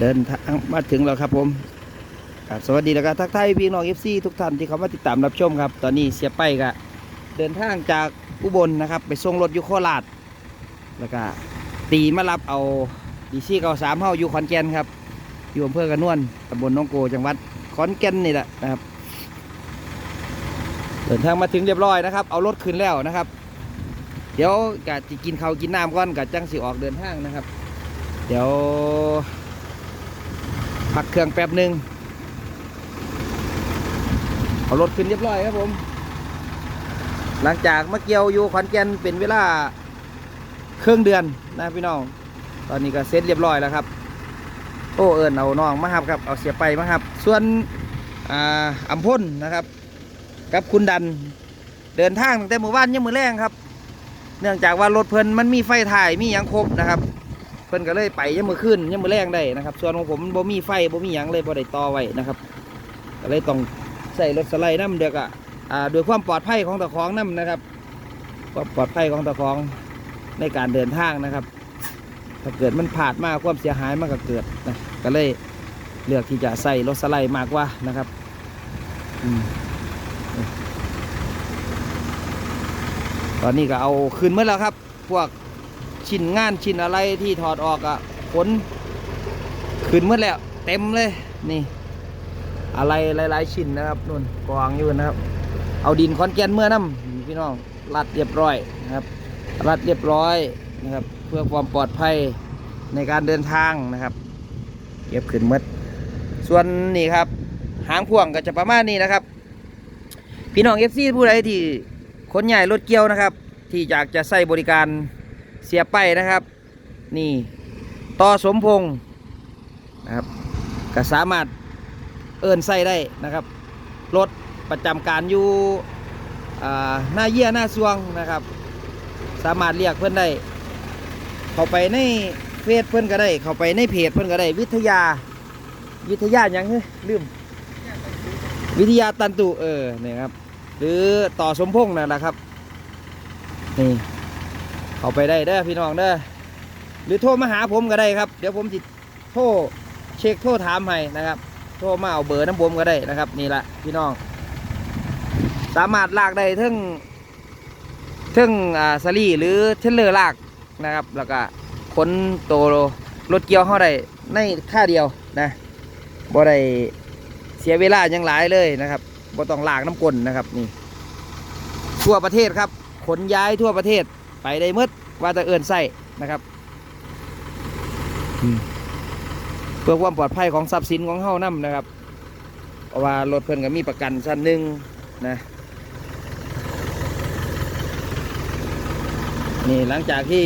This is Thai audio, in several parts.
เดินทางมาถึงแล้วครับผมครับสวัสดีแล้วก็ทักทายพี่น้องเอฟซีทุกท่านที่เขามาติดตามรับชมครับ ตอนนี้เสียไปก็เดินทางจากอุบลนะครับ ไปส่งรถอยุโคราชแล้วก็ตีมารับเอาดีซี่เก้าสามเฮาอยู่ขอนแก่นครับอยู่อำเภอกระนวนตำบลน้องโกจังหวัดขอนแก่นนี่แหละนะครับ เดินทางมาถึงเรียบร้อยนะครับ เอารถขึ้นแล้วนะครับ เดี๋ยวกะจะกินข้าวกินน้ำก่อนกะจังสิออกเดินทางนะครับ เดี๋ยว พักเครื่องแป๊บหนึ่งเอารถขึ้นเรียบร้อยครับผม หลังจากมาเกี่ยวอยู่ขอนแก่นเป็นเวลาครึ่งเดือนนะพี่น้อง ตอนนี้ก็เสร็จเรียบร้อยแล้วครับ โอ้เอิญเอาน้องมาครับครับ เอาเสียไปมาครับ ส่วนอ่าพลนนะครับ กับคุณดันเดินทางตั้งแต่หมู่บ้านยังมือแรงครับ เนื่องจากว่ารถเพลินมันมีไฟถ่ายมียังครบนะครับ เพิ่นก็เลยไปยังมือขึ้นยังมือแรงได้นะครับ ส่วนของผมบ่มีไฟบ่มีหยังเลยบ่ได้ต่อไว้นะครับก็เลยต้องใส่รถสไลด์น้ำเดือกอะอ่าโดวยความปลอดภัยของตะของน้ำนะครับความปลอดภัยของตะของในการเดินทางนะครับ ถ้าเกิดมันผาดมากความเสียหายมันก็เกิดนะก็เลยเลือกที่จะใส่รถสไลด์มากกว่านะครับอืมตอนนี้ก็เอาคืนเมื่อแล้วครับ พวก ชิ้นงานชิ้นอะไรที่ถอดออกอะ่ะขนขึ้นหมดแล้ว เต็มเลยนี่ อะไรหลาย ๆ ชิ้นนะครับนู่นกองอยู่นะครับ เอาดินคอนแกนเมื่อน้ำพี่น้องรัดเรียบร้อยนะครับ รัดเรียบร้อยนะครับ เพื่อความปลอดภัยในการเดินทางนะครับเก็บขึ้นหมดส่วนนี่ครับ หางพ่วงก็จะประมาณนี้นะครับ พี่น้องเอฟซีผู้ใดที่ขนใหญ่รถเกี่ยวนะครับ ที่อยากจะใส่บริการ เสียไปนะครับ นี่ต่อสมพงษ์นะครับก็สามารถเอินใส่ได้นะครับรถประจำการอยู่หน้าเยี่ยหน้าซวงนะครับ สามารถเรียกเพื่อนได้ เข้าไปในเฟซเพื่อนก็ได้ เข้าไปในเพจเพื่อนก็ได้ วิทยาวิทยาหยังเฮ้ยลืม วิทยาตันตุเออนี่ครับ หรือต่อสมพงษ์นั่นแหละครับนี่ เขาไปได้เด้อพี่น้องเด้อหรือโทรมาหาผมก็ได้ครับ เดี๋ยวผมจิโทรเช็คโทรถามให้นะครับ โทรมาเอาเบอร์น้ำผมก็ได้นะครับ นี่แหละพี่น้อง สามารถลากได้ทั้งทั้งอ่าสลีหรือเทเลอร์ลากนะครับ แล้วก็ขนโตรถเกี่ยวเข้าได้ในค่าเดียวนะบ่ได้เสียเวลาหยังหลายเลยนะครับบ่ต้องลากน้ำกลนนะครับนี่ทั่วประเทศครับ ขนย้ายทั่วประเทศ ไปได้หมืดว่าจะเอื่นใส่นะครับเพื่อความปลอดภัยของทรัพย์สินของเฮานํนะครับ เพราะว่ารถเพิ่นก็มีประกันชั้นหนึ่งนะนี่หลังจากที่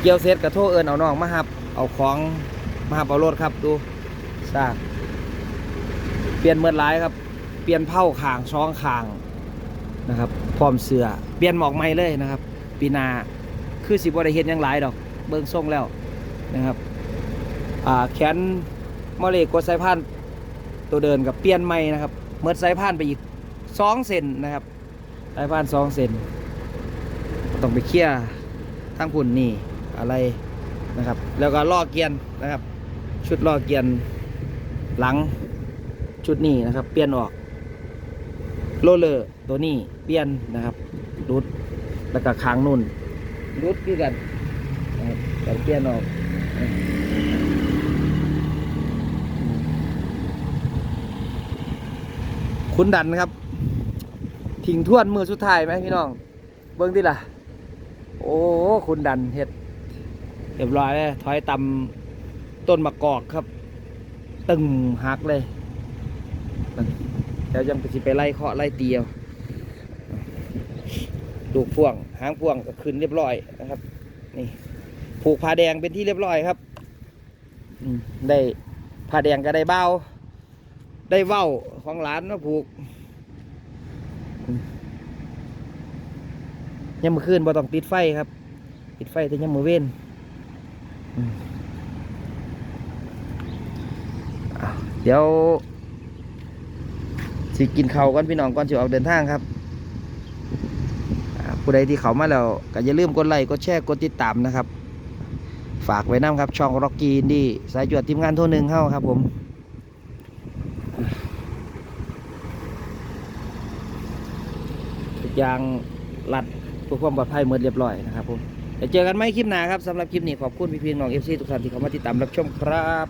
เกี่ยวเสร็จกระโทเอินเอาน้องมาหับ เอาของมาหับเอารถครับดูซากเปลี่ยนเมื่อไรครับ เปลี่ยนเผาขางช้องขางนะครับ พร้อมเสือเปลี่ยนหมอกใหม่เลยนะครับ ปีนาคือสิบได้เห็นยังหลายดอก เบิ่งทรงแล้วนะครับแขนมอเลกกดสายพานตัวเดินกับเปลี่ยนใหม่นะครับเมื่อสายพานไปอีกสองเซนนะครับสายพานสองเซนต้องไปเคลียร์ทั้งพุ่นนี่อะไรนะครับ แล้วก็ล่อเกียนนะครับ ชุดล่อเกียนหลังชุดนี้นะครับ เปลี่ยนออก โรลเลอร์ตัวนี้เปลี่ยนนะครับรุดแล้วก็ค้างนุ่นรุดคือกันนะครับเปลี่ยนออกคุณดันครับ ทิ้งทวนมือสุดท้ายไหมพี่น้อง เบิ้งดิล่ะ โอ้คุณดันเฮ็ดเรียบร้อยเลยถอยตำต้นมะกอกครับ ตึงหักเลย ดี๋ยวยังไปสิไปไล่เคาะไล่เตียวลูกพ่วงหางพ่วงก็ขึ้นเรียบร้อยนะครับ นี่ ผูกผ้าแดงเป็นที่เรียบร้อยครับได้ผ้าแดงก็ได้เบ้า ได้เว้าของหลานเนาะผูกยังมือคืนบ่ต้องติดไฟครับ ติดไฟแต่ยังมือเว้นเดี๋ยว สิกินเขาก่อนพี่น้องก่อนสิออกเดินทางครับผู้ใดที่เขามาแล้วก็อย่าลืมกดไลค์กดแชร์กดติดตามนะครับ ฝากไว้น้ำครับ ช่องร็อกกี้ดีสายจวดทีมงานโทรหนึ่งเข้าครับผมยางรัดเพื่อความปลอดภัยหมดเรียบร้อยนะครับผมเดี๋ยวเจอกันไหมคลิปหน้าครับสำหรับคลิปนี้ขอบคุณพี่พีน้องเอฟซีทุกท่านที่เข้ามาติดตามรับชมครับ